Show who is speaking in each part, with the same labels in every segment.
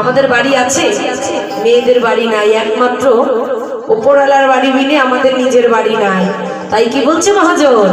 Speaker 1: আমাদের বাড়ি আছে, মেয়েদের বাড়ি নাই, একমাত্র ওপরালার বাড়ি মিলে আমাদের নিজের বাড়ি নাই। তাই কি বলছে মহাজন?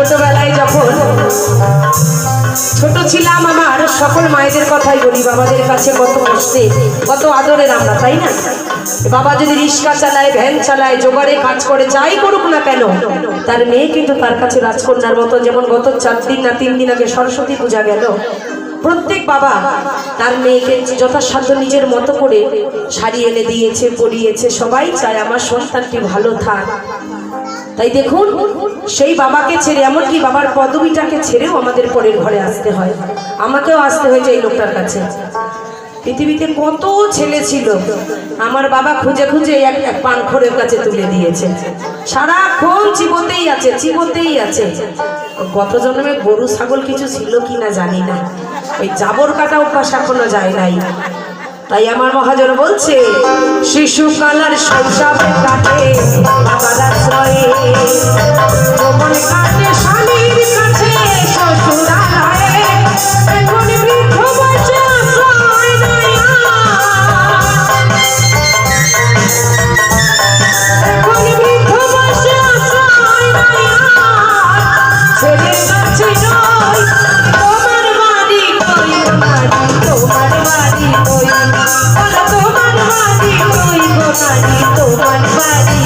Speaker 1: ছোটবেলায় যখন ছোট ছিলাম আমার, সকল মায়েদের কথাই বলি, বাবাদের কাছে কত কষ্টে, কত আদরের আমরা, তাই না? বাবা যদি রিক্সা চালায়, ভ্যান চালায়, জোগাড়ে কাজ করে, যাই করুক না কেন, তার মেয়ে কিন্তু তার কাছে রাজকন্যার মতো, যেমন গত চার দিন না তিন দিন আগে সরস্বতী পূজা গেল। প্রত্যেক বাবা তার মেয়েকে যথাসাধ্য নিজের মতো করে শাড়ি এনে দিয়েছে, পরিয়েছে, সবাই চায় আমার সন্তানটি ভালো থাক। তাই দেখুন, সেই বাবাকে ছেড়ে, এমনকি বাবার পদবিটাকে ছেড়েও আমাদের পরের ঘরে আসতে হয়। আমাকেও আসতে হয়েছে এই লোকটার কাছে। পৃথিবীতে কত ছেলে ছিল, আমার বাবা খুঁজে খুঁজে এক এক পানখরের কাছে তুলে দিয়েছে। সারাক্ষণ চিবতেই আছে চিবতেই আছে। গত জন্মে গরু, ছাগল কিছু ছিল কি না জানি না। ওই জাবর কাটা অভ্যাস এখনও যায় নাই। তাই আমার মহাজন বলছে শিশুকালার শৈশবে কাটে, বাবার আশ্রয়ে তোমার বাড়ি কই গো নারী, তোমার বাড়ি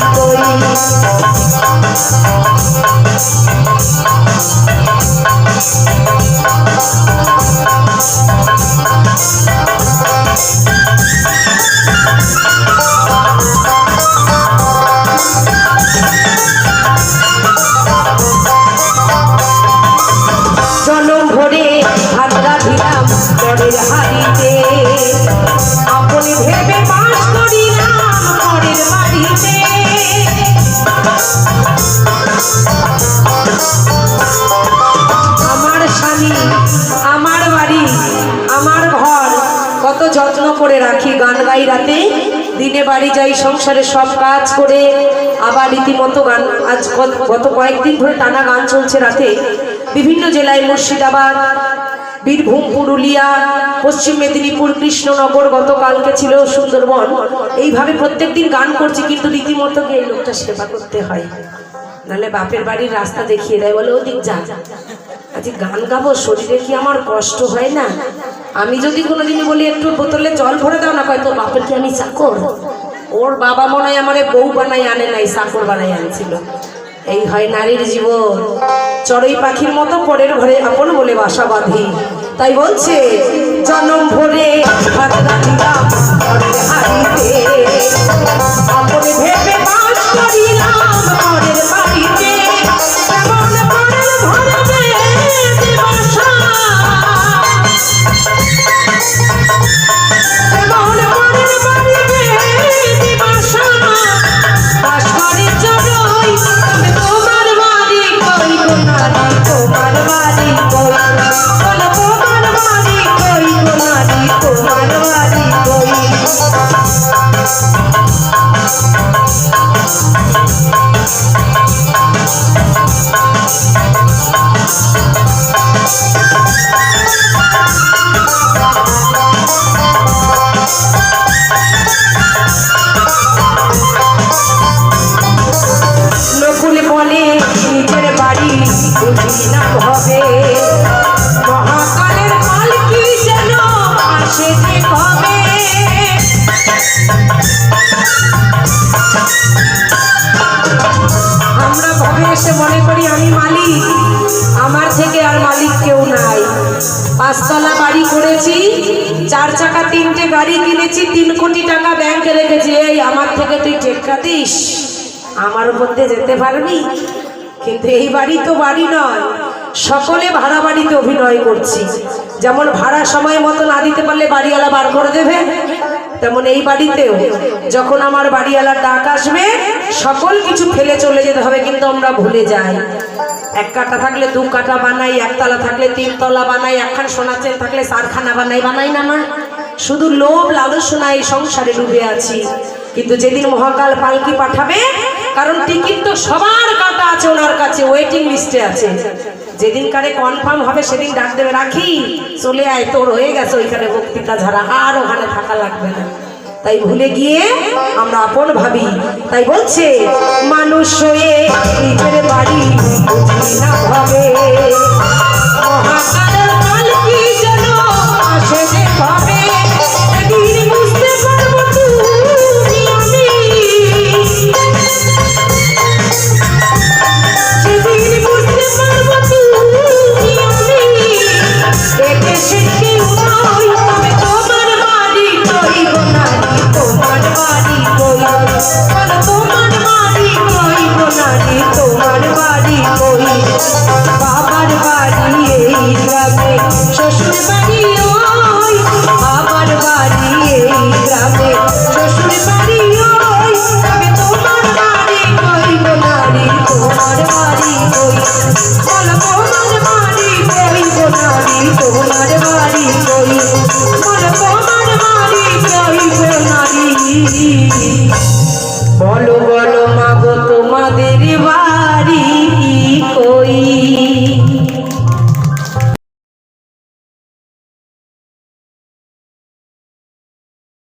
Speaker 1: আমার বাড়ি, আমার ঘর। কত যত্ন করে রাখি গান গাই রাতে দিনে বাড়ি যাই, সংসারে সব কাজ করে। আবার রীতিমতো গান আজ গত- কয়েকদিন ধরে টানা গান চলছে রাতে। বিভিন্ন জেলায় মুর্শিদাবাদ, বীরভূম, পুরুলিয়া, পশ্চিম মেদিনীপুর, কৃষ্ণনগর গতকালকে ছিল সুন্দরবন। এইভাবে প্রত্যেকদিন গান করছি, কিন্তু রীতিমতো গিয়ে লোকটা সেবা করতে হয়। নাহলে বাপের বাড়ির রাস্তা দেখিয়ে দেয়, বলে, ওদিক যা। আজ গান গাবো, শরীরে কি আমার কষ্ট হয় না? আমি যদি কোনোদিনই বলি, একটু বোতলে জল ভরে দাও না। কয় তো বাপের কি আমি চাকর? ওর বাবা মনে হয় আমারে বউ বানাই আনে নাই, চাকর বানাই আনছিল। এই হয় নারীর জীবন। চড়ুই পাখির মতো পরের ঘরে আপন বলে বাসা বাঁধি। তাই বলছে, জনম ভরে Thank you. শহরে এসে মনে করি, আমি মালিক। আমার থেকে আর মালিক কেউ নাই। পাঁচতলা বাড়ি করেছি, চার চাকা তিনটে গাড়ি কিনেছি, তিন কোটি টাকা ব্যাংকে রেখেছি। এই, আমার থেকে তুই টেক্কা দিস? আমার মধ্যে যেতে পারবি? কিন্তু এই বাড়ি তো বাড়ি নয়। সকলে ভাড়া বাড়িতে অভিনয় করছি। যেমন ভাড়া সময় মতো না দিতে পারলে বাড়িওয়ালা বার করে দেবে। তেমন এই বাড়িতেও যখন আমার বাড়িওয়ালার ডাক আসবে, সকল কিছু ফেলে চলে যেতে হবে, কিন্তু আমরা ভুলে যাই। এক কাটা থাকলে দু কাটা বানাই, একতলা থাকলে তিনতলা বানাই, একখান সোনা চেন থাকলে চারখানা বানাই বানাই না মা। শুধু লোভ লালসনা এই সংসারে ডুবে আছি। কিন্তু যেদিন মহাকাল পালকি পাঠাবে, কারণ টিকিট তো সবার কাটা আছে, ওনার কাছে ওয়েটিং লিস্টে আছে। যেদিন কারে কনফার্ম হবে, সেদিন ডাক দেবে, রাখি, চলে আয়, তোর হয়ে গেছে ওইখানে বক্তৃতা ছাড়া আর ওখানে থাকা লাগবে না। তাই ভুলে গিয়ে আমরা আপন ভাবি। তাই বলছে, মানুষ হয়ে নিজের বাড়ি বুঝি তোমার বাড়ি কইব নারী তোমার বাড়ি কইব বলো বলো মাগো তোমাদের বা